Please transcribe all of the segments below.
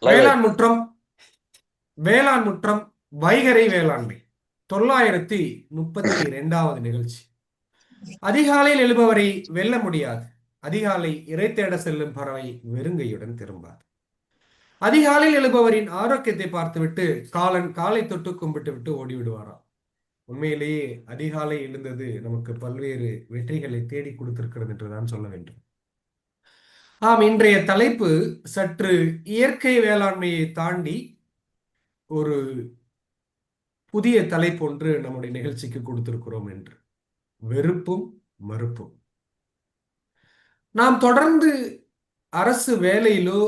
வேளாண் முற்றம் வேளாண் முற்றம் வைகரை வேளாண்மை. தொள்ளாயிரத்தி முப்பத்தி இரண்டாவது நிகழ்ச்சி. அதிகாலையில் எழுபவரை வெல்ல முடியாது. அதிகாலை இறை தேட செல்லும் பறவை வெறுங்கையுடன் திரும்பாது. அதிகாலையில் எழுபவரின் ஆரோக்கியத்தை பார்த்துவிட்டு காலன் காலை தொட்டு கும்பிட்டு விட்டு ஓடி விடுவாராம் உண்மையிலேயே அதிகாலை எழுந்தது நமக்கு பல்வேறு வெற்றிகளை தேடி கொடுத்திருக்கிறது என்றுதான் சொல்ல வேண்டும். ஆம் இன்றைய தலைப்பு சற்று இயற்கை வேளாண்மையை தாண்டி ஒரு புதிய தலைப்பு ஒன்று நம்முடைய நிகழ்ச்சிக்கு கொடுத்திருக்கிறோம் என்று. வெறுப்பும் மறுப்பும். நாம் தொடர்ந்து அரசு வேலையிலோ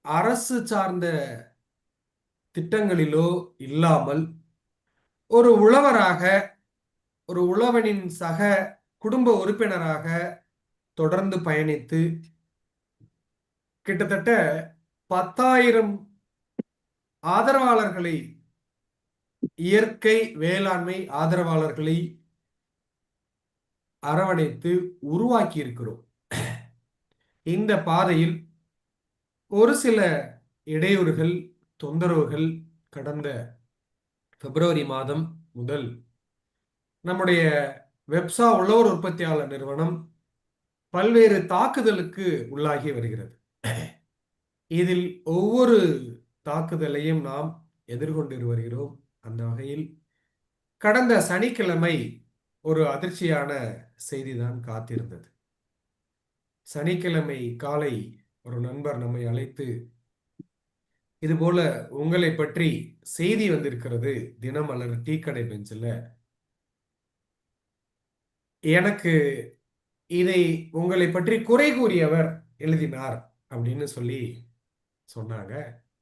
அரசு சார்ந்த திட்டங்களிலோ இல்லாமல் ஒரு உழவராக ஒரு உழவனின் சக குடும்ப உறுப்பினராக தொடர்ந்து பயணித்து கிட்டத்தட்ட பத்தாயிரம் ஆதரவாளர்களை இயற்கை வேளாண்மை ஆதரவாளர்களை அரவணைத்து உருவாக்கி இருக்கிறோம் இந்த பாதையில் ஒரு சில இடையூறுகள் தொந்தரவுகள் கடந்த பிப்ரவரி மாதம் முதல் நம்முடைய வெப்சா உழவர் உற்பத்தியாளர் நிறுவனம் பல்வேறு தாக்குதலுக்கு உள்ளாகி வருகிறது. இதில் ஒவ்வொரு தாக்குதலையும் நாம் எதிர்கொண்டு வருகிறோம். அந்த வகையில் கடந்த சனிக்கிழமை ஒரு அதிர்ச்சியான செய்திதான் காத்திருந்தது. சனிக்கிழமை காலை ஒரு நண்பர் நம்மை அழைத்து இதுபோல உங்களை பற்றி செய்தி வந்திருக்கிறது. தினமலர் டீ கடை பெஞ்சில் எனக்கு இதை உங்களை பற்றி குறை கூறியவர் எழுதினார் அப்படின்னு சொல்லி சொன்னாங்க.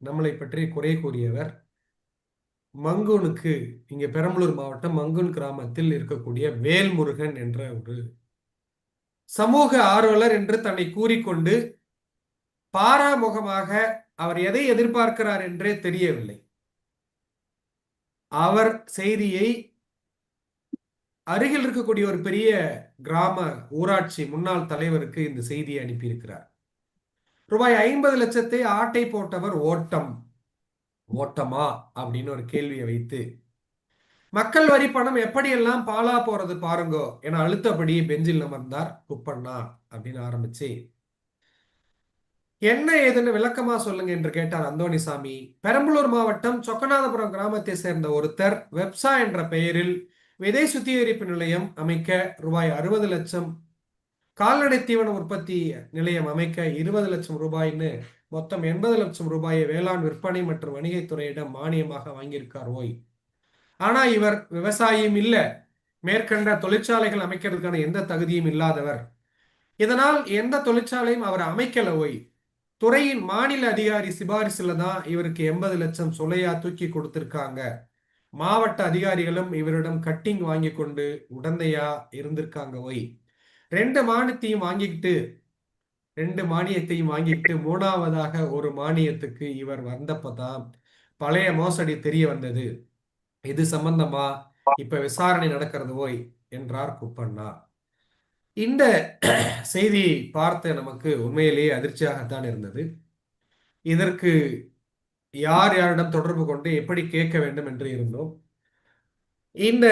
நம்மளை பற்றி குறை கூறியவர் மங்கூனுக்கு இங்க பெரம்பலூர் மாவட்டம் மங்கூன் கிராமத்தில் இருக்கக்கூடிய வேல்முருகன் என்ற ஒரு சமூக ஆர்வலர் என்று தன்னை கூறிக்கொண்டு பாராமுகமாக அவர் எதை எதிர்பார்க்கிறார் என்றே தெரியவில்லை. அவர் செய்தியை அருகில் இருக்கக்கூடிய ஒரு பெரிய கிராம ஊராட்சி முன்னாள் தலைவருக்கு இந்த செய்தியை அனுப்பியிருக்கிறார். ரூபாய் ஐம்பது லட்சத்தை ஆட்டை போட்டவர் ஓட்டம். ஓட்டமா? அப்படின்னு ஒரு கேள்வியை வைத்து மக்கள் வரி பணம் எப்படியெல்லாம் பாலா போறது பாருங்கோ என அழுத்தபடி பெஞ்சில் அமர்ந்தார் குப்பண்ணா அப்படின்னு ஆரம்பிச்சு என்ன ஏதுன்னு விளக்கமா சொல்லுங்க என்று கேட்டார் அந்தோணிசாமி. பெரம்பலூர் மாவட்டம் சொக்கநாதபுரம் கிராமத்தை சேர்ந்த ஒருத்தர் வெப்சா என்ற பெயரில் விதை சுத்திகரிப்பு நிலையம் அமைக்க ரூபாய் அறுபது லட்சம் கால்நடை தீவன உற்பத்தி நிலையம் அமைக்க இருபது லட்சம் ரூபாய்னு மொத்தம் எண்பது லட்சம் ரூபாயை வேளாண் விற்பனை மற்றும் வணிகத்துறையிடம் மானியமாக வாங்கியிருக்கார் ஓய். ஆனா இவர் விவசாயியும் இல்ல மேற்கண்ட தொழிற்சாலைகள் அமைக்கிறதுக்கான எந்த தகுதியும் இல்லாதவர். இதனால் எந்த தொழிற்சாலையும் அவர் அமைக்கல ஓய். துறையின் மாநில அதிகாரி சிபாரிசுல தான் இவருக்கு எண்பது லட்சம் சொலையா தூக்கி கொடுத்திருக்காங்க. மாவட்ட அதிகாரிகளும் இவரிடம் கட்டிங் வாங்கி கொண்டு உடந்தையா இருந்திருக்காங்க ஒய் ரெண்டு மானியத்தையும் வாங்கிக்கிட்டு ரெண்டு மானியத்தையும் வாங்கிக்கிட்டு மூணாவதாக ஒரு மானியத்துக்கு இவர் வந்தப்பதான் பழைய மோசடி தெரிய வந்தது. இது சம்பந்தமா இப்ப விசாரணை நடக்கிறது ஓய் என்றார் குப்பண்ணா. இந்த செய்தியை பார்த்த நமக்கு உண்மையிலேயே அதிர்ச்சியாகத்தான் இருந்தது. இதற்கு யார் யாரிடம் தொடர்பு கொண்டு எப்படி கேட்க வேண்டும் என்று இருந்தோம். இந்த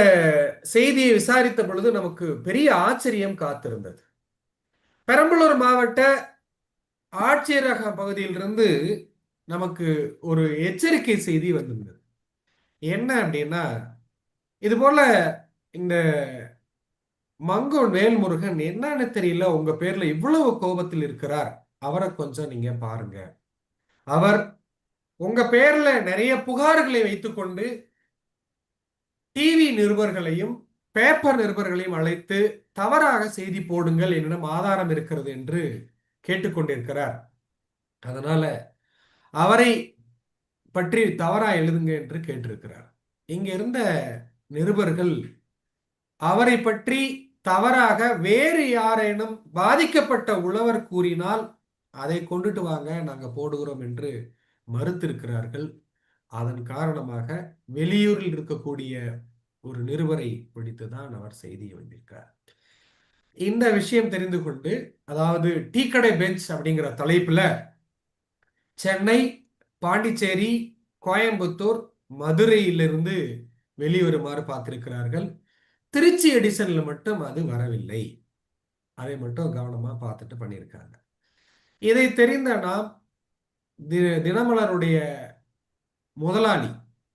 செய்தியை விசாரித்த பொழுது நமக்கு பெரிய ஆச்சரியம் காத்திருந்தது. பெரம்பலூர் மாவட்ட ஆட்சியரக பகுதியிலிருந்து நமக்கு ஒரு எச்சரிக்கை செய்தி வந்திருந்தது. என்ன அப்படின்னா இது போல இந்த மங்கோன் வேல்முருகன் என்னன்னு தெரியல உங்க பேர்ல இவ்வளவு கோபத்தில் இருக்கிறார் அவரை கொஞ்சம் நீங்க பாருங்க. அவர் உங்க பேர்ல நிறைய புகார்களை வைத்துக்கொண்டு டிவி நிருபர்களையும் பேப்பர் நிருபர்களையும் அழைத்து தவறாக செய்தி போடுங்கள் என்னிடம் ஆதாரம் இருக்கிறது என்று கேட்டுக்கொண்டிருக்கிறார். அதனால அவரை பற்றி தவறா எழுதுங்க என்று கேட்டிருக்கிறார். இங்க இருந்த நிருபர்கள் அவரை பற்றி தவறாக வேறு யாரேனும் பாதிக்கப்பட்ட உழவர் கூறினால் அதை கொண்டுட்டு வாங்க நாங்க போடுகிறோம் என்று மறுத்திருக்கிறார்கள். அதன் காரணமாக வெளியூரில் இருக்கக்கூடிய ஒரு நிருபரை பிடித்துதான் அவர் செய்தியை வந்திருக்கிறார் இந்த விஷயம் தெரிந்து கொண்டு அதாவது டீ கடை பெஞ்ச் அப்படிங்கிற தலைப்புல சென்னை பாண்டிச்சேரி கோயம்புத்தூர் மதுரையிலிருந்து வெளிவருமாறு பார்த்திருக்கிறார்கள். திருச்சி எடிசன்ல மட்டும் அது வரவில்லை. அதை மட்டும் கவனமா பார்த்துட்டு பண்ணியிருக்காங்க. இதை தெரிந்த நாம் தி தினமலருடைய முதலாளி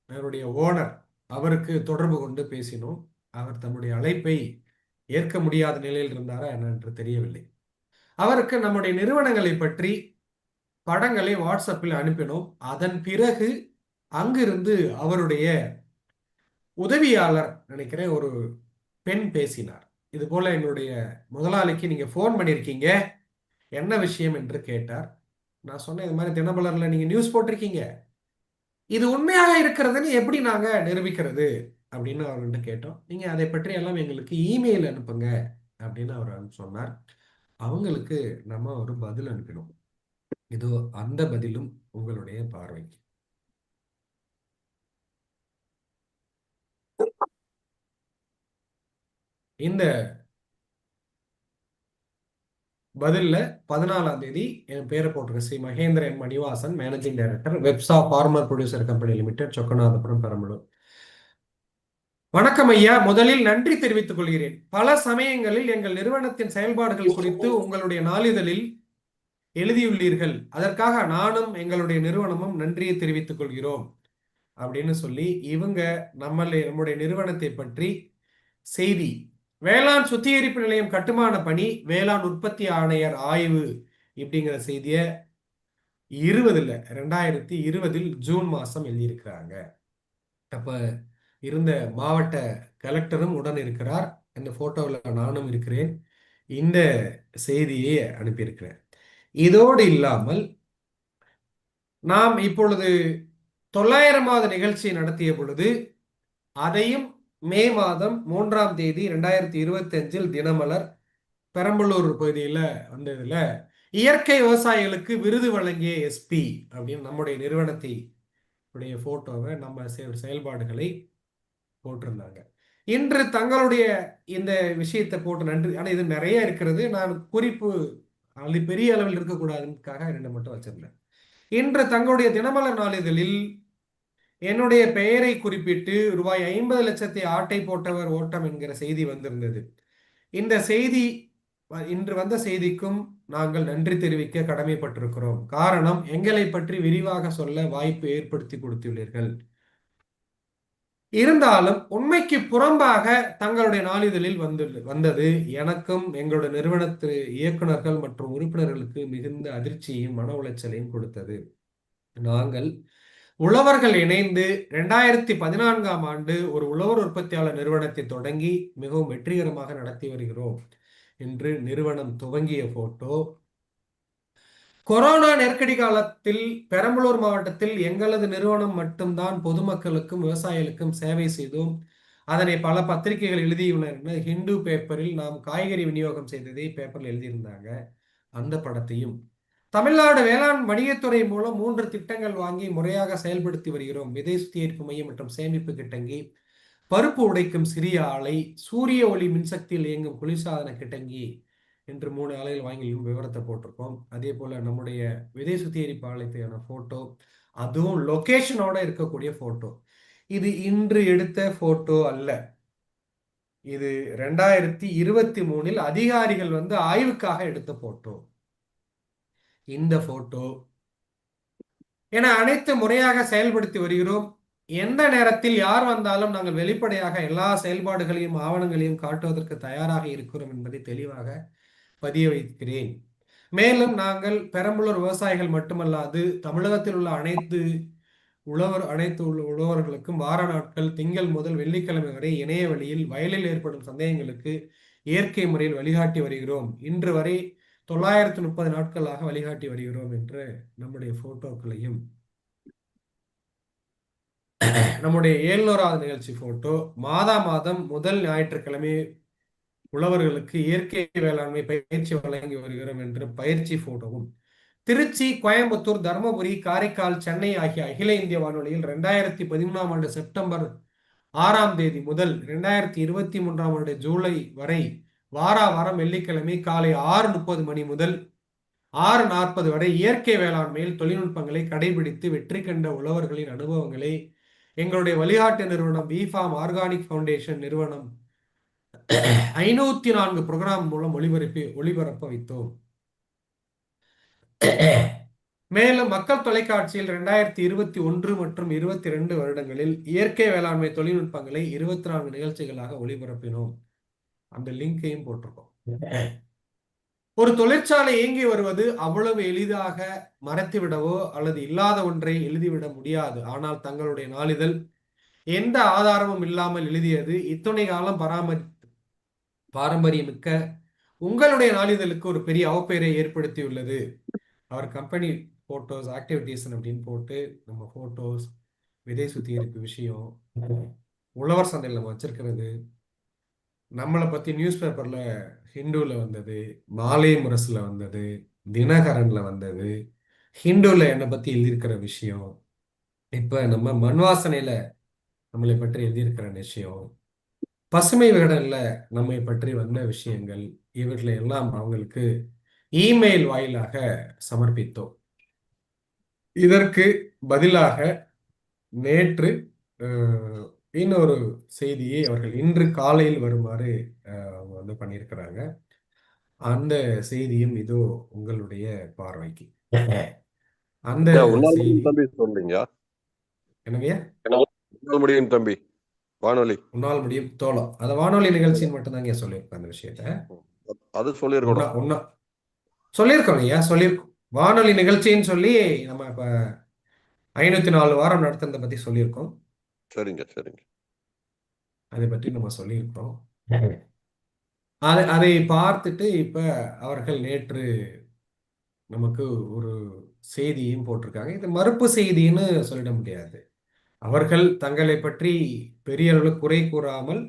அவருடைய ஓனர் அவருக்கு தொடர்பு கொண்டு பேசினோம். அவர் தம்முடைய அழைப்பை ஏற்க முடியாத நிலையில் இருந்தாரா என்று தெரியவில்லை. அவருக்கு நம்முடைய நிறுவனங்களை பற்றி படங்களை வாட்ஸ்அப்பில் அனுப்பினோம். அதன் பிறகு அங்கிருந்து அவருடைய உதவியாளர் நினைக்கிறேன் ஒரு பெண் பேசினார். இது போல எங்களுடைய முதலாளிக்கு நீங்க ஃபோன் பண்ணியிருக்கீங்க என்ன விஷயம் என்று கேட்டார். நான் சொன்னேன் இது மாதிரி தினமலர்ல நீங்க நியூஸ் போட்டிருக்கீங்க. இது உண்மையாக இருக்கிறதுன்னு எப்படி நாங்க நிரூபிக்கிறது? அப்படின்னு அவர்கிட்ட கேட்டோம். நீங்க அதை பற்றி எல்லாம் எங்களுக்கு இமெயில் அனுப்புங்க அப்படின்னு அவர் சொன்னார். அவங்களுக்கு நம்ம ஒரு பதில் அனுப்பினோம். இதோ அந்த பதிலும் உங்களுடைய பார்வைக்கு. இந்த பதிலில் பதினாலாம் தேதி என் பேரை போட்டிருக்க Shri Mahendra M Manivasan managing director வெப்சா farmer producer company limited Chokkanathapuram Perambalur. வணக்கம் ஐயா. முதலில் நன்றி தெரிவித்துக் கொள்கிறேன். பல சமயங்களில் எங்கள் நிறுவனத்தின் செயல்பாடுகள் குறித்து உங்களுடைய நாளிதழில் எழுதியுள்ளீர்கள். அதற்காக நானும் எங்களுடைய நிறுவனமும் நன்றியை தெரிவித்துக் கொள்கிறோம். அப்படின்னு சொல்லி இவங்க நம்மளை நம்முடைய நிறுவனத்தை பற்றி செய்தி வேளாண் சுத்திகரிப்பு நிலையம் கட்டுமான பணி வேளாண் உற்பத்தி ஆணையர் ஆய்வு இப்படிங்கிற செய்திய இருபதுல ரெண்டாயிரத்தி இருபதில் ஜூன் மாசம் எழுதியிருக்கிறாங்க. அப்ப இருந்த மாவட்ட கலெக்டரும் உடன் இருக்கிறார். இந்த போட்டோவில் நானும் இருக்கிறேன். இந்த செய்தியை அனுப்பியிருக்கிறேன். இதோடு இல்லாமல் நாம் இப்பொழுது தொள்ளாயிரமாவது நிகழ்ச்சி நடத்திய பொழுது அதையும் மே மாதம் மூன்றாம் தேதி ரெண்டாயிரத்தி இருபத்தி அஞ்சில் தினமலர் பெரம்பலூர் பகுதியில் வந்ததில் இயற்கை விவசாயிகளுக்கு விருது வழங்கிய எஸ்பி அப்படின்னு நம்முடைய நிறுவனத்தை உடைய போட்டோவை நம்ம செயல்பாடுகளை போட்டிருந்தாங்க. இன்று தங்களுடைய இந்த விஷயத்தை போட்டு நன்றி ஆனால் இது நிறைய இருக்கிறது. நான் குறிப்பு அது பெரிய அளவில் இருக்கக்கூடாதுக்காக ரெண்டு மட்டும் வச்சிருந்தேன். இன்று தங்களுடைய தினமலர் நாளிதழில் என்னுடைய பெயரை குறிப்பிட்டு ரூபாய் ஐம்பது லட்சத்தை ஆட்டை போட்டவர் ஓட்டம் என்கிற செய்தி வந்திருந்தது. இந்த செய்தி இன்று வந்த செய்திக்கும் நாங்கள் நன்றி தெரிவிக்க கடமைப்பட்டிருக்கிறோம். காரணம் எங்களை பற்றி விரிவாக சொல்ல வாய்ப்பு ஏற்படுத்தி கொடுத்துள்ளீர்கள். இருந்தாலும் உண்மைக்கு புறம்பாக தங்களுடைய நாளிதழில் வந்து வந்தது. எனக்கும் எங்களுடைய நிறுவனத்து இயக்குநர்கள் மற்றும் உறுப்பினர்களுக்கு மிகுந்த அதிர்ச்சியையும் மன உளைச்சலையும் கொடுத்தது. நாங்கள் உழவர்கள் இணைந்து ரெண்டாயிரத்தி பதினான்காம் ஆண்டு ஒரு உழவர் உற்பத்தியாளர் நிறுவனத்தை தொடங்கி மிகவும் வெற்றிகரமாக நடத்தி வருகிறோம் என்று நிறுவனம் துவங்கிய போட்டோ கொரோனா நெருக்கடி காலத்தில் பெரம்பலூர் மாவட்டத்தில் எங்களது நிறுவனம் மட்டும்தான் பொதுமக்களுக்கும் விவசாயிகளுக்கும் சேவை செய்தோம். அதனை பல பத்திரிகைகள் எழுதியுள்ளன. ஹிந்து பேப்பரில் நாம் காய்கறி விநியோகம் செய்ததை பேப்பரில் எழுதியிருந்தாங்க. அந்த படத்தையும் தமிழ்நாடு வேளாண் வணிகத்துறை மூலம் மூன்று திட்டங்கள் வாங்கி முறையாக செயல்படுத்தி வருகிறோம். விதை சுத்திகரிப்பு மையம் மற்றும் சேமிப்பு கிட்டங்கி பருப்பு உடைக்கும் சிறிய ஆலை சூரிய ஒளி மின்சக்தியில் இயங்கும் குளிர்சாதன கிட்டங்கி என்று மூணு ஆலைகள் வாங்கி விவரத்தை போட்டிருக்கோம். அதே போல நம்முடைய விதை சுத்திகரிப்பு ஆலயத்தையான போட்டோ அதுவும் லொகேஷனோட இருக்கக்கூடிய போட்டோ இது இன்று எடுத்த போட்டோ அல்ல. இது ரெண்டாயிரத்தி இருபத்தி மூணில் அதிகாரிகள் வந்து ஆய்வுக்காக எடுத்த போட்டோ இந்த போட்டோ என அனைத்து முறையாக செயல்படுத்தி வருகிறோம். எந்த நேரத்தில் யார் வந்தாலும் நாங்கள் வெளிப்படையாக எல்லா செயல்பாடுகளையும் ஆவணங்களையும் காட்டுவதற்கு தயாராக இருக்கிறோம் என்பதை தெளிவாக பதிய வைக்கிறேன். மேலும் நாங்கள் பெரம்பலூர் விவசாயிகள் மட்டுமல்லாது தமிழகத்தில் உள்ள அனைத்து உழவர் அனைத்து உள்ள உழவர்களுக்கும் வார நாட்கள் திங்கள் முதல் வெள்ளிக்கிழமை வரை இணைய வழியில் வயலில் ஏற்படும் சந்தேகங்களுக்கு இயற்கை முறையில் வழிகாட்டி வருகிறோம். இன்று வரை தொள்ளாயிரத்து முப்பது நாட்களாக வழிகாட்டி வருகிறோம் என்று நம்முடைய போட்டோக்களையும் நம்முடைய ஏழுநூறாவது நிகழ்ச்சி போட்டோ மாதா மாதம் முதல் ஞாயிற்றுக்கிழமை உழவர்களுக்கு இயற்கை வேளாண்மை பயிற்சி வழங்கி வருகிறோம் என்று பயிற்சி போட்டோவும். திருச்சி கோயம்புத்தூர் தருமபுரி காரைக்கால் சென்னை ஆகிய அகில இந்திய வானொலியில் ரெண்டாயிரத்தி பதிமூணாம் ஆண்டு செப்டம்பர் ஆறாம் தேதி முதல் ரெண்டாயிரத்தி இருபத்தி மூன்றாம் ஆண்டு ஜூலை வரை வாரா வாரம் வெள்ளிக்கிழமை காலை ஆறு முப்பது மணி முதல் ஆறு நாற்பது வரை இயற்கை வேளாண்மையில் தொழில்நுட்பங்களை கடைபிடித்து வெற்றி கண்ட உழவர்களின் அனுபவங்களை எங்களுடைய வழிகாட்டு நிறுவனம் பிஃபார்ம் ஆர்கானிக் ஃபவுண்டேஷன் நிறுவனம் ஐநூத்தி நான்கு புரோகிராம் மூலம் ஒளிபரப்பி ஒளிபரப்ப வைத்தோம். மேலும் மக்கள் தொலைக்காட்சியில் ரெண்டாயிரத்தி இருபத்தி ஒன்று மற்றும் இருபத்தி ரெண்டு வருடங்களில் இயற்கை வேளாண்மை தொழில்நுட்பங்களை இருபத்தி நான்கு நிகழ்ச்சிகளாக ஒளிபரப்பினோம். அந்த லிங்கையும் போட்டிருக்கோம். ஒரு தொழிற்சாலை இயங்கி வருவது அவ்வளவு எளிதாக மறைத்துவிடவோ அல்லது இல்லாத ஒன்றை எழுதிவிட முடியாது. ஆனால் தங்களுடைய நாளிதழ் எந்த ஆதாரமும் இல்லாமல் எழுதியது இத்துணை காலம் பராமரி பாரம்பரியமிக்க உங்களுடைய நாளிதழுக்கு ஒரு பெரிய அவப்பெயரை ஏற்படுத்தியுள்ளது. அவர் கம்பெனி போட்டோஸ் ஆக்டிவிட்டீஸ் அப்படின்னு போட்டு நம்ம போட்டோஸ் விதை சுத்திகரிப்பு விஷயம் உழவர் சந்தையில் நம்ம வச்சிருக்கிறது நம்மளை பற்றி நியூஸ் பேப்பரில் ஹிந்துவில் வந்தது மாலை முரசில் வந்தது தினகரனில் வந்தது ஹிந்துவில் என்னை பற்றி எழுதியிருக்கிற விஷயம் இப்போ நம்ம மண்வாசனையில் நம்மளை பற்றி எழுதியிருக்கிற விஷயம் பசுமை விகடனில் நம்மை பற்றி வந்த விஷயங்கள் இவர்களை எல்லாம் அவங்களுக்கு இமெயில் வாயிலாக சமர்ப்பித்தோம். இதற்கு பதிலாக நேற்று இன்னொரு செய்தியை அவர்கள் இன்று காலையில் வருமாறு அவங்க வந்து பண்ணியிருக்கிறாங்க. அந்த செய்தியும் இதோ உங்களுடைய பார்வைக்கு. அந்த தம்பி சொல்றீங்க என்னங்கய்யா முடியும் தம்பி. வானொலி. உன்னால் முடியும் தோழம் அந்த வானொலி நிகழ்ச்சின்னு மட்டும்தாங்க சொல்லியிருக்கேன் அந்த விஷயத்த. அது சொல்லியிருக்கணும். உன்ன- உன்ன- சொல்லியிருக்கோம் ஐயா சொல்லியிருக்கோம். வானொலி நிகழ்ச்சின்னு சொல்லி நம்ம இப்ப ஐநூத்தி நாலு வாரம் நடத்துனதை பத்தி சொல்லியிருக்கோம். சரிங்க சரிங்க. அதை பற்றி நம்ம சொல்லியிருக்கோம் அதை அதை பார்த்துட்டு இப்ப அவர்கள் நேற்று நமக்கு ஒரு செய்தியும் போட்டிருக்காங்க. இது மறுப்பு செய்தின்னு சொல்லிட முடியாது. அவர்கள் தங்களை பற்றி பெரிய அளவு குறை கூறாமல்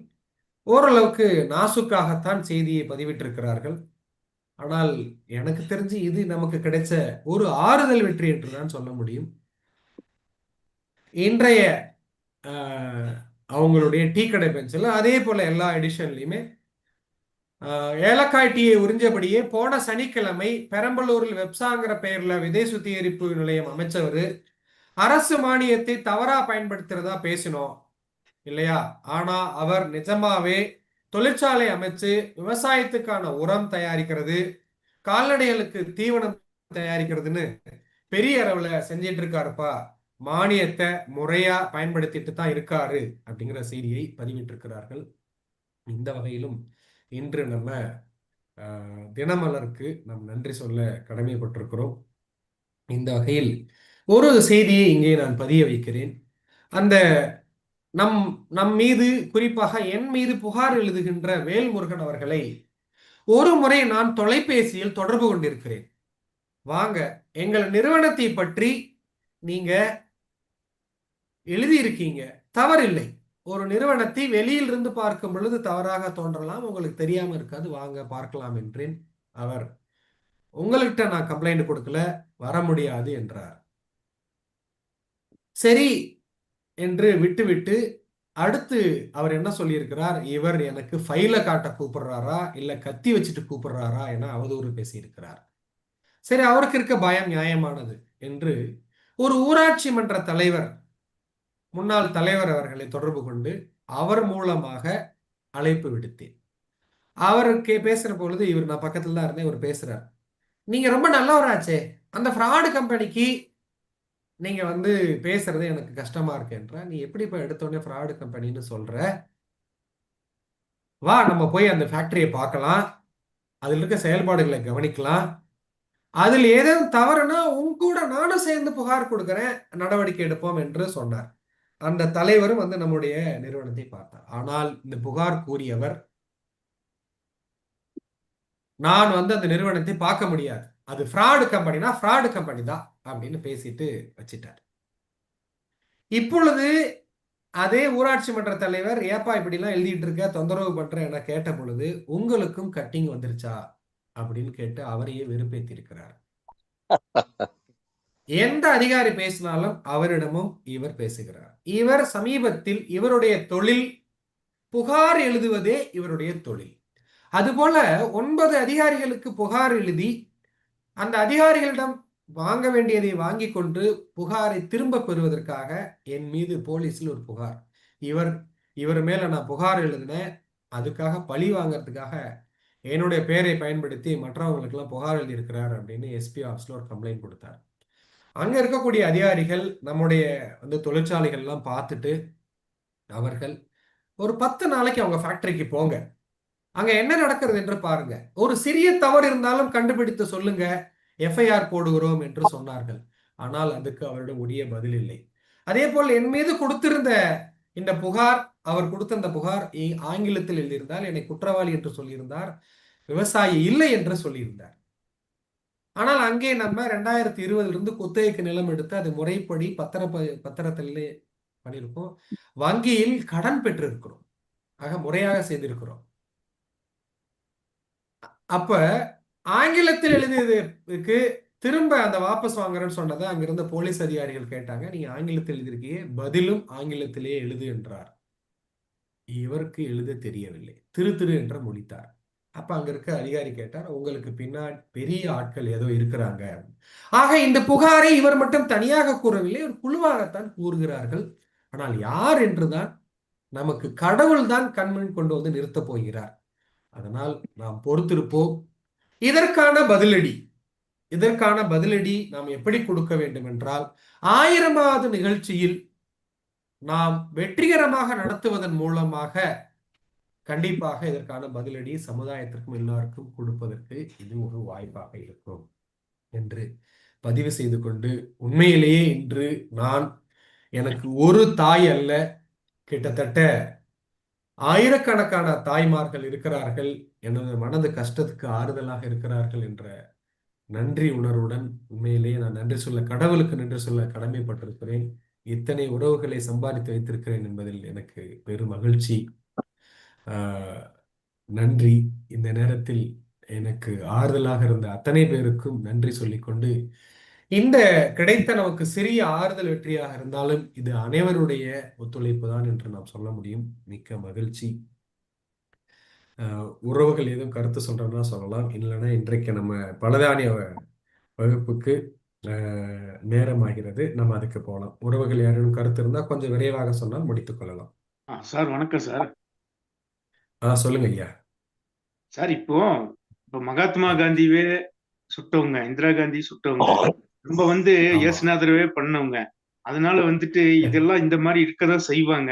ஓரளவுக்கு நாசுக்காகத்தான் செய்தியை பதிவிட்டிருக்கிறார்கள். ஆனால் எனக்கு தெரிஞ்சு இது நமக்கு கிடைச்ச ஒரு ஆறுதல் வெற்றி என்று தான் சொல்ல முடியும். இன்றைய அவங்களுடைய டீ கடை பென்சில். அதே போல் எல்லா எடிஷன்லையுமே ஏலக்காய் டீயை உறிஞ்சபடியே போன சனிக்கிழமை பெரம்பலூரில் வெப்சாங்கிற பெயரில் விதை சுத்திகரிப்பு நிலையம் அமைச்சவர் அரசு மானியத்தை தவறா பயன்படுத்துறதா பேசினோம் இல்லையா? ஆனா அவர் நிஜமாவே தொழிற்சாலை அமைச்சு விவசாயத்துக்கான உரம் தயாரிக்கிறது கால்நடைகளுக்கு தீவனம் தயாரிக்கிறதுன்னு பெரிய அளவில் செஞ்சிட்டு இருக்காருப்பா. மானியத்தை முறையா பயன்படுத்திட்டு தான் இருக்காரு அப்படிங்கிற செய்தியை பதிவிட்டிருக்கிறார்கள். இந்த வகையிலும் இன்று நம்ம தினமலருக்கு நாம் நன்றி சொல்ல கடமைப்பட்டிருக்கிறோம். இந்த வகையில் ஒரு செய்தியை இங்கே நான் பதிய வைக்கிறேன். அந்த நம் நம் மீது குறிப்பாக என் மீது புகார் எழுதுகின்ற வேல்முருகன் அவர்களை ஒரு முறை நான் தொலைபேசியில் தொடர்பு கொண்டிருக்கிறேன். வாங்க எங்கள் நிறுவனத்தை பற்றி நீங்க எழுதியிருக்கீங்க. தவறில்லை. ஒரு நிறுவனத்தை வெளியிலிருந்து பார்க்கும் பொழுது தவறாக தோன்றலாம். உங்களுக்கு தெரியாம இருக்காது. வாங்க பார்க்கலாம் என்றேன் அவர். உங்கள்கிட்ட நான் கம்ப்ளைண்ட் கொடுக்கல. வர முடியாது என்றார். சரி என்று விட்டுவிட்டு அடுத்து அவர் என்ன சொல்லியிருக்கிறார்? இவர் எனக்கு ஃபைலை காட்ட கூப்பிடுறாரா? இல்ல கத்தி வச்சுட்டு கூப்பிடுறாரா? என அவதூறு பேசியிருக்கிறார். சரி அவருக்கு இருக்க பயம் நியாயமானது என்று ஒரு ஊராட்சி மன்ற தலைவர் முன்னாள் தலைவர் அவர்களை தொடர்பு கொண்டு அவர் மூலமாக அழைப்பு விடுத்தேன். அவருக்கு பேசுகிற பொழுது இவர் நான் பக்கத்தில் தான் இருந்தேன் இவர் பேசுகிறார் நீங்கள் ரொம்ப நல்லவராச்சே. அந்த ஃப்ராடு கம்பெனிக்கு நீங்கள் வந்து பேசுறது எனக்கு கஷ்டமாக இருக்குன்ற நீ எப்படி இப்போ எடுத்தோடனே ஃப்ராடு கம்பெனின்னு சொல்கிற வா நம்ம போய் அந்த ஃபேக்டரியை பார்க்கலாம். அதில் இருக்க செயல்பாடுகளை கவனிக்கலாம். அதில் ஏதேனும் தவறுனா உங்க கூட நானும் சேர்ந்து புகார் கொடுக்குறேன். நடவடிக்கை எடுப்போம் என்று சொன்னார். அந்த தலைவரும் வந்து நம்முடைய நிறுவனத்தை பார்த்தார். ஆனால் இந்த புகார் கூறியவர் நான் வந்து அந்த நிறுவனத்தை பார்க்க முடியாது. அது ஃப்ராடு கம்பெனினா ஃப்ராடு கம்பெனி தான் அப்படின்னு பேசிட்டு வச்சிட்டார். இப்பொழுது அதே ஊராட்சி மன்ற தலைவர் ஏப்பா இப்படிலாம் எழுதிட்டு இருக்க? தொந்தரவு பண்ற? என கேட்ட பொழுது உங்களுக்கும் கட்டிங் வந்துருச்சா? அப்படின்னு கேட்டு அவரையே வெறுப்பேத்தி இருக்கிறார் எந்த அதிகாரி பேசினாலும் அவரிடமும் இவர் பேசுகிறார். இவர் சமீபத்தில் இவருடைய தொழில் புகார் எழுதுவதே இவருடைய தொழில். அதுபோல ஒன்பது அதிகாரிகளுக்கு புகார் எழுதி அந்த அதிகாரிகளிடம் வாங்க வேண்டியதை வாங்கி கொண்டு புகாரை திரும்ப பெறுவதற்காக என் மீது போலீஸில் ஒரு புகார். இவர் இவர் மேல நான் புகார் எழுதினேன் அதுக்காக பழி வாங்கறதுக்காக என்னுடைய பெயரை பயன்படுத்தி மற்றவங்களுக்கெல்லாம் புகார் எழுதியிருக்கிறார் அப்படின்னு எஸ்பி ஆஃபீஸில் ஒரு கம்ப்ளைண்ட் கொடுத்தார். அங்க இருக்கக்கூடிய அதிகாரிகள் நம்முடைய வந்து தொழிற்சாலைகள்லாம் பார்த்துட்டு அவர்கள் ஒரு பத்து நாளைக்கு அவங்க ஃபேக்டரிக்கு போங்க. அங்க என்ன நடக்கிறது என்று பாருங்க. ஒரு சிறிய தவறு இருந்தாலும் கண்டுபிடித்து சொல்லுங்க. எஃப்ஐஆர் போடுகிறோம் என்று சொன்னார்கள். ஆனால் அதுக்கு அவரிடம் உரிய பதில் இல்லை. அதே போல் என் மீது கொடுத்திருந்த இந்த புகார் அவர் கொடுத்த அந்த புகார் இ- ஆங்கிலத்தில் எழுதியிருந்தால் என்னை குற்றவாளி என்று சொல்லியிருந்தார். விவசாயி இல்லை என்று சொல்லியிருந்தார். ஆனால் அங்கே நம்ம ரெண்டாயிரத்தி இருபதுலேருந்து குத்தகைக்கு நிலம் எடுத்து அது முறைப்படி பத்திர ப- பத்திரத்திலே பண்ணியிருக்கோம். வங்கியில் கடன் பெற்றிருக்கிறோம். ஆக முறையாக செய்திருக்கிறோம். அப்ப ஆங்கிலத்தில் எழுதியதுக்கு திரும்ப அந்த வாபஸ் வாங்குறேன்னு சொன்னதை அங்கிருந்த போலீஸ் அதிகாரிகள் கேட்டாங்க. நீங்க ஆங்கிலத்தில் எழுதியிருக்கியே பதிலும் ஆங்கிலத்திலே எழுது என்றார். இவருக்கு எழுத தெரியவில்லை. திரு திரு என்று முடித்தார் அப்ப அங்க இருக்க அதிகாரி கேட்டார் உங்களுக்கு பின்னாடி பெரிய ஆட்கள் ஏதோ இருக்கிறாங்க. ஆக இந்த புகாரை இவர் மட்டும் தனியாக கூறவில்லை ஒரு குழுவாகத்தான் கூறுகிறார்கள். ஆனால் யார் என்றுதான் நமக்கு கடவுள் தான் கண்முன் கொண்டு வந்து நிறுத்தப் போகிறார். அதனால் நாம் பொறுத்திருப்போம். இதற்கான பதிலடி இதற்கான பதிலடி நாம் எப்படி கொடுக்க வேண்டும் என்றால் ஆயிரமாவது நிகழ்ச்சியில் நாம் வெற்றிகரமாக நடத்துவதன் மூலமாக கண்டிப்பாக இதற்கான பதிலடி சமுதாயத்திற்கும் எல்லாருக்கும் கொடுப்பதற்கு இது ஒரு வாய்ப்பாக இருக்கும் என்று பதிவு செய்து கொண்டு உண்மையிலேயே இன்று நான் எனக்கு ஒரு தாய் அல்ல. கிட்டத்தட்ட ஆயிரக்கணக்கான தாய்மார்கள் இருக்கிறார்கள். எனது மனது கஷ்டத்துக்கு ஆறுதலாக இருக்கிறார்கள் என்ற நன்றி உணர்வுடன் உண்மையிலேயே நான் நன்றி சொல்ல கடவுளுக்கு நன்றி சொல்ல கடமைப்பட்டிருக்கிறேன். இத்தனை உறவுகளை சம்பாதித்து வைத்திருக்கிறேன் என்பதில் எனக்கு பெரும் மகிழ்ச்சி. நன்றி. இந்த நேரத்தில் எனக்கு ஆறுதலாக இருந்த அத்தனை பேருக்கும் நன்றி சொல்லிக்கொண்டு இந்த கிடைத்த நமக்கு சிறிய ஆறுதல் வெற்றியாக இருந்தாலும் இது அனைவருடைய ஒத்துழைப்பு தான் என்று நாம் சொல்ல முடியும். மிக்க மகிழ்ச்சி. ஆஹ் உறவுகள் எதுவும் கருத்து சொல்றோம்னா சொல்லலாம். இல்லைன்னா இன்றைக்கு நம்ம பலதானிய வகுப்புக்கு நேரம் ஆகிறது நம்ம அதுக்கு போகலாம். உறவுகள் யாரும் கருத்து இருந்தால் கொஞ்சம் விரைவாக சொன்னால் முடித்துக் கொள்ளலாம். சார் வணக்கம் சார். ஆ சொல்லுங்க ஐயா. சார் இப்போ இப்போ மகாத்மா காந்திவே சுட்டவங்க இந்திரா காந்தி சுட்டவங்க நம்ம வந்து. இயேசுநாதரவே பண்ணவங்க. அதனால வந்துட்டு இதெல்லாம் இந்த மாதிரி இருக்கதான் செய்வாங்க.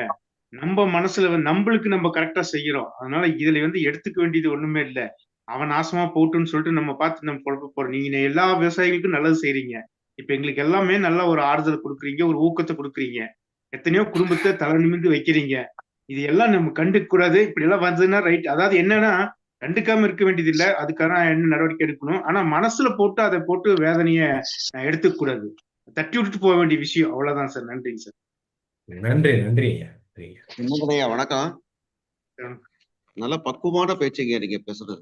நம்ம மனசுல நம்மளுக்கு நம்ம கரெக்டா செய்யறோம். அதனால இதுல வந்து எடுத்துக்க வேண்டியது ஒண்ணுமே இல்ல. அவன் நாசமா போட்டுன்னு சொல்லிட்டு நம்ம பார்த்து நம்ம குழப்ப போறோம். நீங்க எல்லா விவசாயிகளுக்கும் நல்லது செய்றீங்க. இப்ப எங்களுக்கு எல்லாமே நல்ல ஒரு ஆறுதல் கொடுக்குறீங்க ஒரு ஊக்கத்தை கொடுக்குறீங்க. எத்தனையோ குடும்பத்தை தலை நிமிர்ந்து வைக்கிறீங்க. இது எல்லாம் நம்ம கண்டுக்க கூடாது இப்படி எல்லாம் வந்ததுன்னா ரைட் அதாவது என்னன்னா கண்டுக்காம இருக்க வேண்டியது இல்ல அதுக்கான என்ன நடவடிக்கை எடுக்கணும்? ஆனா மனசுல போட்டு அதை போட்டு வேதனைய அஹ், எடுத்துக்க கூடாது தட்டி விட்டுட்டு போக வேண்டிய விஷயம். அவ்வளவுதான் சார். நன்றிங்க சார். நன்றி நன்றி ஐயா. வணக்கம். நல்ல பக்குவமான பேச்சுங்க நீங்க பேசுறது.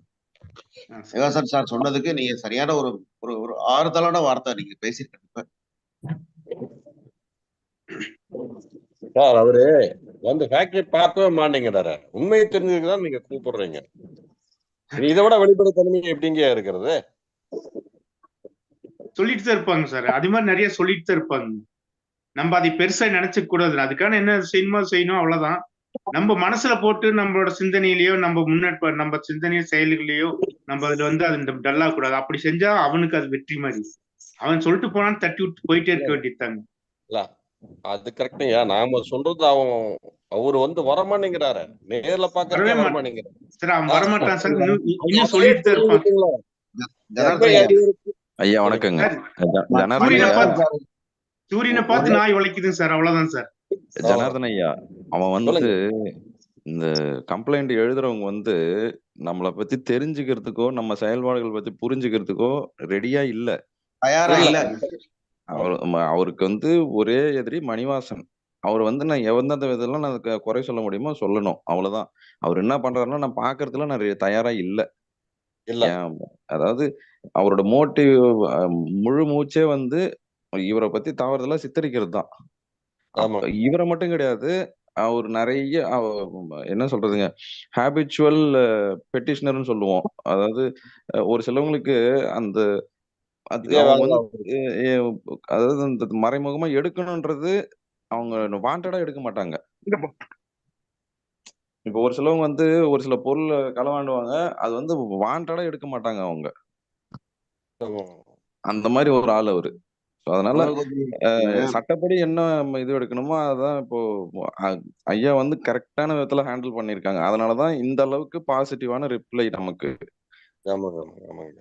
யோகசன் சார் சொன்னதுக்கு நீங்க சரியான ஒரு ஒரு ஒரு ஆறுதலான வார்த்தை நீங்க பேசியிருக்கீங்க. சார் அவரு வந்து ஃபேக்டரி பார்க்கவே மாட்டேங்கிறாரு உண்மையை தெரிஞ்சதுக்கு தான் நீங்க கூப்பிடுறீங்க. இது விட வெளிப்படைத்தன்மை எப்படிங்க இருக்கிறது? சொல்லிட்டு தான் இருப்பாங்க சார். அது மாதிரி நிறைய சொல்லிட்டு தான் இருப்பாங்க. நம்ம அதை பெருசா நினைச்சுக்க கூடாது. அதுக்கான என்ன செய்யணுமோ செய்யணும் அவ்வளவுதான். நம்ம மனசுல போட்டு நம்மளோட சிந்தனையிலயோ நம்ம முன்னெடுப்ப நம்ம சிந்தனையோ செயல்களையோ நம்ம அதுல வந்து அது டல்லா கூடாது. அப்படி செஞ்சா அவனுக்கு அது வெற்றி மாதிரி. அவன் சொல்லிட்டு போனான்னு தட்டி விட்டு போயிட்டே இருக்க வேண்டியதுதாங்க. இல்ல. அது கரெக்டுங்கய்யா நாம சொல்றது அவன் அவரு வந்து வரமாட்டேங்கிறாரு நேர்ல மாட்டான். வரமாட்டேங்கிறாரு ஐயா, ஐயா வணக்கங்க ஐயா சூரியனை பார்த்து நாய் உழைக்குதுங்க சார் அவ்வளவுதான் சார் ஜனார்தன் ஐயா அவன் வந்து இந்த கம்ப்ளைண்ட் எழுதுறவங்க வந்து நம்மளை பத்தி தெரிஞ்சுக்கிறதுக்கோ நம்ம செயல்பாடுகள் பத்தி புரிஞ்சுக்கிறதுக்கோ ரெடியா இல்ல தயாரா இல்ல அவர் ம- அவருக்கு வந்து ஒரே எதிரி மணிவாசன். அவர் வந்து நான் எந்தெந்த விதத்துல நான் அதுக்கு குறை சொல்ல முடியுமோ சொல்லணும். அவ்வளவுதான். அவர் என்ன பண்றாருன்னா நான் பாக்குறதுல நான் ரெ- தயாரா இல்ல. இல்ல. ஏன் அதாவது அவரோட மோட்டிவ் முழு மூச்சே வந்து இவரை பத்தி தவறுதலா சித்தரிக்கிறது தான் ஆமா இவரை மட்டும் கிடையாது. அவர் நிறைய அவ- என்ன சொல்றதுங்க ஹேபிச்சுவல் பெட்டிஷனர்னு சொல்லுவோம். அதாவது ஒரு சிலவங்களுக்கு அந்த அது அவங்க வந்து அதாவது இந்த மறைமுகமா எடுக்கணும்ன்றது அவங்க வாண்டடா எடுக்க மாட்டாங்க. இப்போ ஒரு சிலவங்க வந்து ஒரு சில பொருள் களவாண்டுவாங்க. அது வந்து வாண்டடா எடுக்க மாட்டாங்க அவங்க. அந்த மாதிரி ஒரு ஆள் அவரு. அதனால சட்டப்படி என்ன இது எடுக்கணுமோ அதான் இப்போ ஐயா வந்து கரெக்டான விதத்துல ஹேண்டில் பண்ணியிருக்காங்க. அதனாலதான் இந்த அளவுக்கு பாசிட்டிவான ரிப்ளை நமக்கு.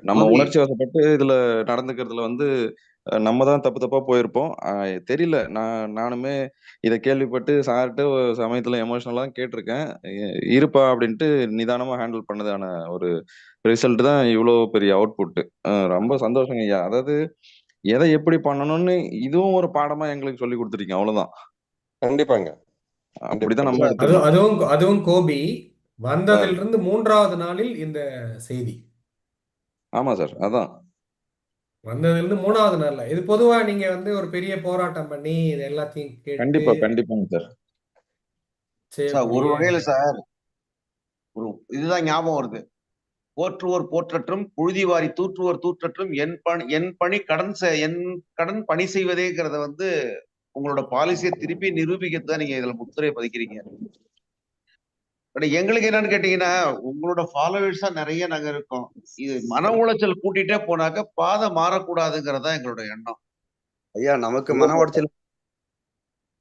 நம்ம உணர்ச்சி வசப்பட்டு இதுல நடந்துக்கிறதுல வந்து நம்ம தான் தப்பு தப்பா போயிருப்போம். தெரியல. நான் நானுமே இதை கேள்விப்பட்டு சார்ட்டு ஒரு சமயத்துல எமோஷனலா கேட்டிருக்கேன். இருப்பா அப்படின்ட்டு நிதானமா ஹேண்டில் பண்ணதான ஒரு ரிசல்ட் தான் இவ்வளோ பெரிய அவுட்புட் ரொம்ப சந்தோஷங்க ஐயா. அதாவது எதை எப்படி பண்ணணும்னு இதுவும் ஒரு பாடமா எங்களுக்கு சொல்லி கொடுத்துருக்கீங்க அவ்வளவுதான். கண்டிப்பாங்க. அப்படிதான் நம்ம அதுவும் அதுவும் கோபி வந்ததிலிருந்து மூன்றாவது நாளில் இந்த செய்தி. ஆமா சார் அதான். வந்ததிலிருந்து மூணாவது நாள்ல. இது பொதுவா நீங்க வந்து ஒரு பெரிய போராட்டம் பண்ணி இது எல்லாத்தையும் கேட்டு கண்டிப்பா கண்டிப்பாங்க சார். சார் ஒரு செய்யக்கூடிய வகையில சார் ஒரு இதுதான் ஞாபகம் வருது. போற்றுவோர் போற்றற்றும் புழுதி வாரி தூற்றுவோர் தூற்றற்றும் என் பணி என் பணி கடன் செ- என் கடன் பணி செய்வதேங்கிறத வந்து உங்களோட பாலிசியை திருப்பி நிரூபிக்கிறது தான் நீங்க இதுல முத்திரை பதிக்கிறீங்க. பட் எங்களுக்கு என்னன்னு கேட்டீங்கன்னா உங்களோட ஃபாலோவர்ஸா நிறைய நாங்க இருக்கோம். இது மன உளைச்சல் கூட்டிட்டே போனாக்க பாதை மாறக்கூடாதுங்கிறதா எங்களோட எண்ணம். ஐயா நமக்கு மன உடைச்சல்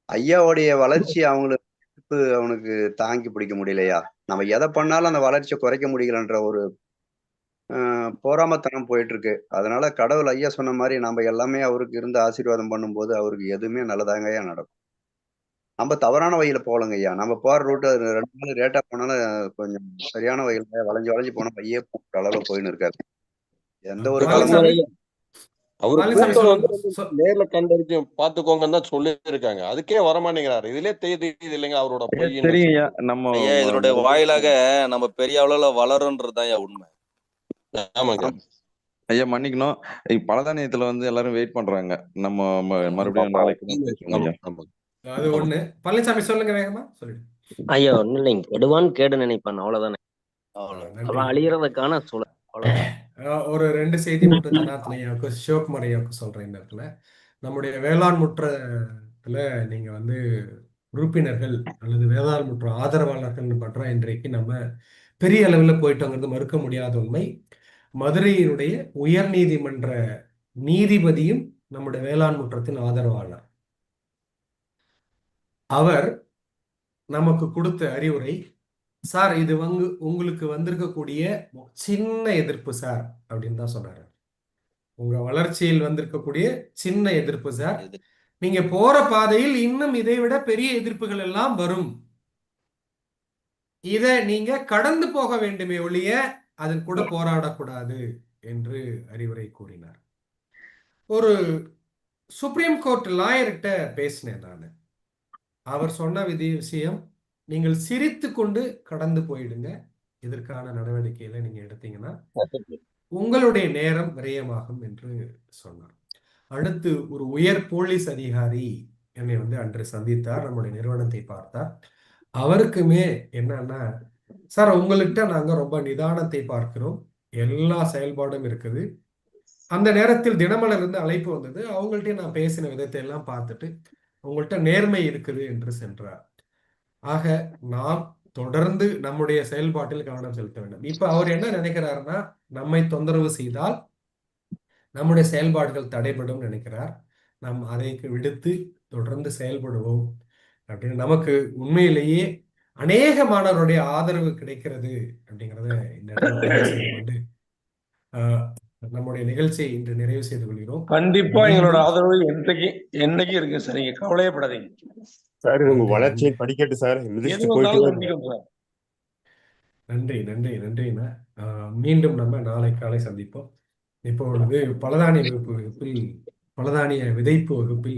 ஐயாவுடைய வளர்ச்சி அவங்களுக்கு அவனுக்கு தாங்கி பிடிக்க முடியலையா? நம்ம எதை பண்ணாலும் அந்த வளர்ச்சியை குறைக்க முடியலன்ற ஒரு போராமத்தனம் போயிட்டு இருக்கு அதனால கடவுள் ஐயா சொன்ன மாதிரி நம்ம எல்லாமே அவருக்கு இருந்து ஆசீர்வாதம் பண்ணும்போது அவருக்கு எதுவுமே நல்லதாங்க ஐயா நடக்கும். நம்ம தவறான வழியில போகலங்க ஐயா. நம்ம போற ரூட்டு ரெண்டு நாள் ரேட்டா போனாலும் கொஞ்சம் சரியான வழியில வளைஞ்சு வளைஞ்சு போனா பையே போற அளவுல போயின்னு இருக்காரு. எந்த ஒரு காலமும் அவரு நேர்ல கண்டறிஞ்சு பாத்துக்கோங்கன்னு தான் சொல்லி இருக்காங்க அதுக்கே வரமாட்டேங்கிறாரு. இதுலயே தெரியுது இல்லைங்க அவரோட நம்ம இதனுடைய வாயிலாக நம்ம பெரிய அளவுல வளரும்ன்றதுதான் ஐயா உண்மை. ஆமாங்க. ஐயா மன்னிக்கணும். பலதானியத்துல வந்து எல்லாரும் வெயிட் பண்றாங்க. நம்ம மறுபடியும் நாளைக்கு அது ஒண்ணு. பழனிசாமி சொல்லுங்க வேகமா. சொல்லிடு. ஐயா ஒன்றும் இல்லைங்க. கெடுவான் கேடு நினைப்பான் அவ்வளவுதானே. அவன் அழியறதுக்கான சூழல். ஒரு ரெண்டு செய்தி மட்டும் ஜனார்த்தன் ஐயாவுக்கு சிவகுமார் ஐயாவுக்கு சொல்றேன் இந்த இடத்துல. நம்முடைய வேளாண் முற்றத்துல நீங்க வந்து உறுப்பினர்கள் அல்லது வேளாண் முற்ற ஆதரவாளர்கள் பண்ற இன்றைக்கு நம்ம பெரிய அளவில் போயிட்டோங்கிறது மறுக்க முடியாத உண்மை. மதுரையினுடைய உயர்நீதிமன்ற நீதிபதியும் நம்முடைய வேளாண் முற்றத்தின் ஆதரவாளர். அவர் நமக்கு கொடுத்த அறிவுரை சார் இது வந்து உங்களுக்கு வந்திருக்கக்கூடிய சின்ன எதிர்ப்பு சார் அப்படின்னு தான் சொன்னாரு உங்க வளர்ச்சியில் வந்திருக்கக்கூடிய சின்ன எதிர்ப்பு சார். நீங்க போற பாதையில் இன்னும் இதை விட பெரிய எதிர்ப்புகள் எல்லாம் வரும். இத நீங்க கடந்து போக வேண்டுமே ஒழிய அதன் கூட போராடக்கூடாது என்று அறிவுரை கூறினார். ஒரு சுப்ரீம் கோர்ட் லாயர்கிட்ட பேசினேன் நான். அவர் சொன்ன விதி விஷயம் நீங்கள் சிரித்து கொண்டு கடந்து போயிடுங்க. இதற்கான நடவடிக்கையில நீங்க எடுத்தீங்கன்னா உங்களுடைய நேரம் விரயமாகும் என்று சொன்னார். அடுத்து ஒரு உயர் போலீஸ் அதிகாரி என்னை வந்து அன்று சந்தித்தார் நம்முடைய நிறுவனத்தை பார்த்தார். அவருக்குமே என்னன்னா சார் உங்கள்கிட்ட நாங்க ரொம்ப நிதானத்தை பார்க்கிறோம். எல்லா செயல்பாடும் இருக்குது. அந்த நேரத்தில் தினமலர் இருந்து அழைப்பு வந்தது. அவங்கள்ட்ட நான் பேசின விதத்தை எல்லாம் பார்த்துட்டு உங்கள்கிட்ட நேர்மை இருக்குது என்று சென்றார். ஆக நாம் தொடர்ந்து நம்முடைய செயல்பாட்டில் கவனம் செலுத்த வேண்டும். இப்ப அவர் என்ன நினைக்கிறாருன்னா நம்மை தொந்தரவு செய்தால் நம்முடைய செயல்பாடுகள் தடைபடும் நினைக்கிறார். நாம் அதை விடுத்து தொடர்ந்து செயல்படுவோம். அப்படின்னு நமக்கு உண்மையிலேயே அநேக மாணவருடைய ஆதரவு கிடைக்கிறது அப்படிங்கிறத இந்த நம்முடைய நிகழ்ச்சியை இன்று நிறைவு செய்து கொள்கிறோம். கண்டிப்பா எங்களோட ஆதரவு என்றைக்கு என்னைக்கு இருக்கு சார்? நீங்க கவலையப்படாதீங்க. சார் உங்க நன்றி வளர்ச்சியை நன்றி படிக்கட்டு சார் நன்றி நன்றி நன்றிண்ணா ஆஹ், மீண்டும் நம்ம நாளை காலை சந்திப்போம். இப்பொழுது பலதானிய வகுப்பு வகுப்பில் பலதானிய விதைப்பு வகுப்பில்